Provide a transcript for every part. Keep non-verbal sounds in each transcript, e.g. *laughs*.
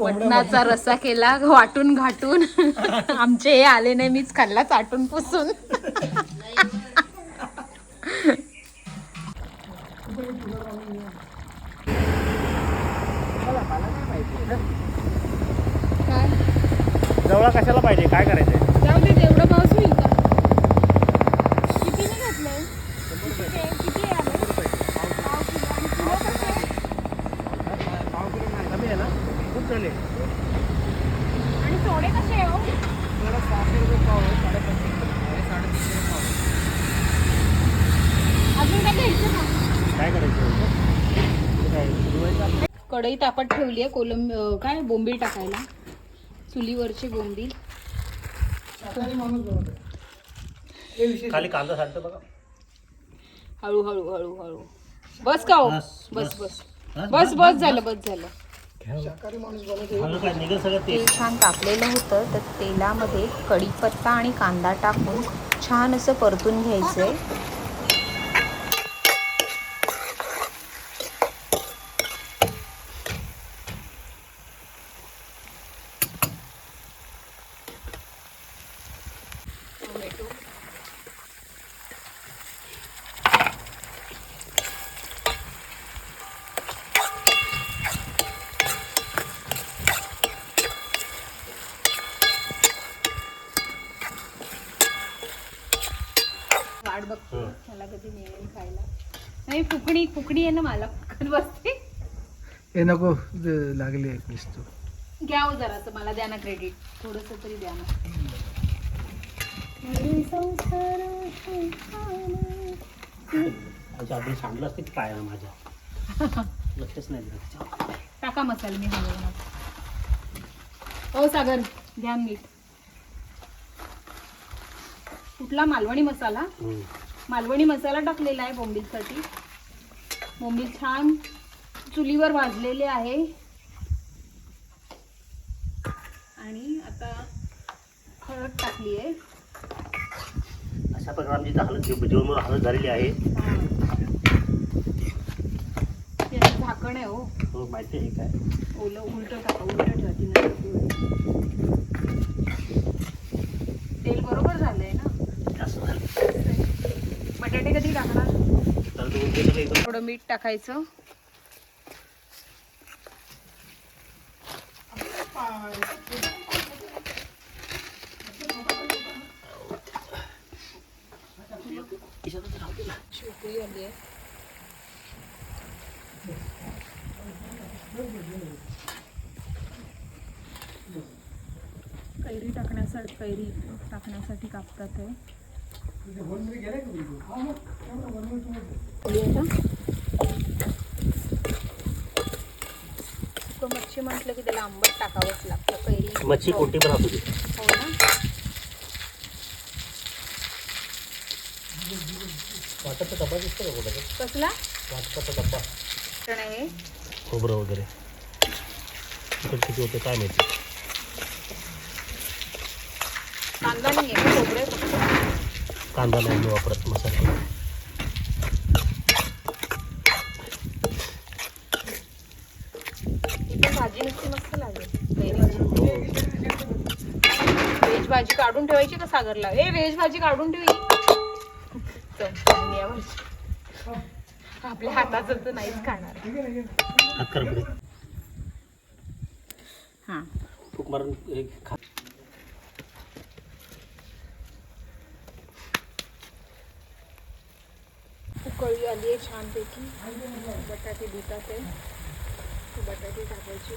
मटणाचा रस्सा केला वाटून घाटून. *laughs* आमचे हे आले नाही मीच खाल्ला चाटून पुसून. जवळ कशाला पाहिजे? काय करायचंय? आणि सोडे कसे आहे हो? अजून काय घ्यायचं का काय करायचं ते काय शिजवायचं आपलं? कढई तापत ठेवली आहे कोलंब काय बोंबील टाकायला. चुलीवरचे बोंबील. खाली कांदा सांगतो बघा. हळू हळू हळू हळू बस का हो? बस. बस बस. बस. झालं बस झालं. तेल. छान तापलेलं होतं तर तेलामध्ये कढीपत्ता आणि कांदा टाकून छान असं परतून घ्यायचं आहे वाट बघतो. मला कधी मिळेल खायला. नाही फुकणी फुकणी आहे ना मला फुकट बसते? हे नको लागली आहे नुसतं. घ्या हो जरासं मला द्या ना क्रेडिट थोडस तरी द्या ना. अच्छा आपण सांगलं असते काय माझ्या. *laughs* लक्षच नाही दिलं. टाका मसाले मी हलवणार. हो सागर द्या मीठ. कुठला मालवणी मसाला. मालवणी मसाला टाकलेला आहे बोंबीलसाठी. बोंबील छान चुलीवर भाजलेले आहे. आणि आता हळद टाकली आहे. अशा प्रकारे आमची हळद झालेली आहे. झाकण आहे हो. हो माहिती आहे काय? ओलं उलट टाका उलट ठेवती नाही तेल बरोबर झालंय ना जास्त झालं बटाटे कधी टाकणार तर दोन ते सगळं एकदम थोडं मीठ टाकायचं. कैरी टाकण्यासाठी कैरी टाकण्यासाठी कापतात आहे सुकं मच्छी म्हटलं की त्याला आंबट टाकावंच लागतं कैरी. मच्छी कोणती पण असू दे. हो ना. वाटाचा डबा दिसतो का कुठं? कसला? डब्बा. खोबरं वगैरे. किती होते काय माहिती? कांदा नाही आहे खोबरं? आहे फक्त कांदा नाही मी वापरत मसाला ही पण भाजी नुसती मस्त लागेल कैरीची व्हेज भाजी काढून ठेवायची का सागरला? ए व्हेज भाजी काढून ठेवी. आपल्या हाताचं तर नाहीच खाणार. हा. उकळी आली आहे छानपैकी. बटाटे धुतात आहे. ते बटाटे टाकायचे.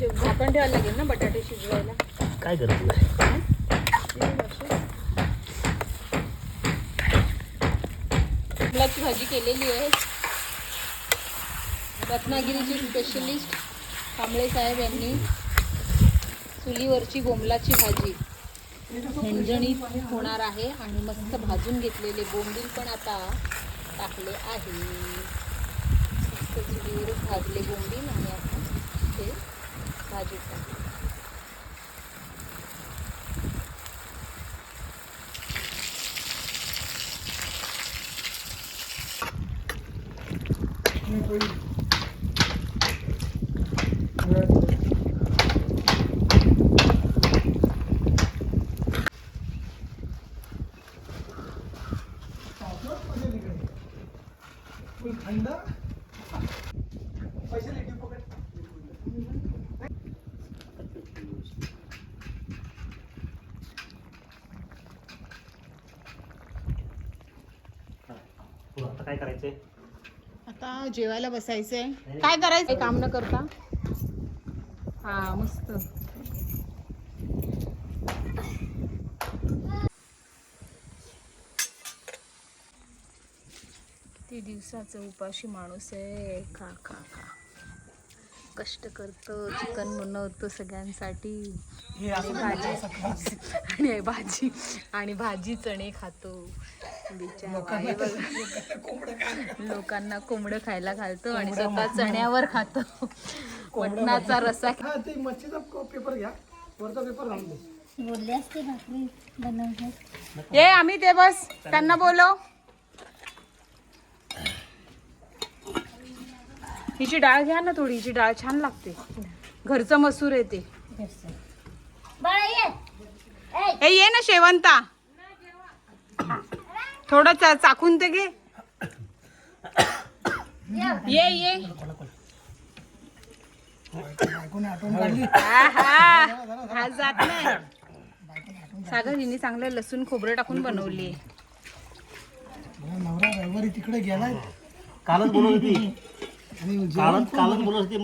बटाटे जे- झाकण ठेवायला लागेल ना बटाटे शिजवायला? काय नाही मुलाची भाजी केलेली आहे. रत्नागिरीची स्पेशलिस्ट कांबळे साहेब यांनी चुलीवरची बोंबलाची भाजी. झणझणीत होणार आहे आणि मस्त भाजून घेतलेले बोंबील पण आता टाकले आहे. मस्त भाजले बोंबील भाजीत टाकले थंड काय करायचंय? आता जेवायला बसायचंय. काय करायचंय? काम न करता? हा मस्त. ती दिवसाचा उपाशी माणूस आहे. खा खा खा. कष्ट करतो चिकन बनवतो सगळ्यांसाठी. आणि भाजी. आणि भाजी. आणि भाजी चणे खातो. *laughs* लोकांना कोंबडं खायला घालतो. आणि स्वतः चण्यावर खातो. मटणाचा रसा. हा ते मच्छीचा पेपर घ्या. वरचा पेपर राहून दे. ये आम्ही ते बस. त्यांना बोलव. हिची डाळ घ्या ना थोडी हिची डाळ छान लागते. घरचं मसूर आहे ते. ए ये ना शेवंता. थोडं चा- चाकून ते घे. ये ये. हा जात नाही. सागर हिने चांगलं लसूण खोबरं टाकून बनवली. नवरा रविवारी तिकडे गेलाय. कालच बोलत होती. कालच बोलत होती.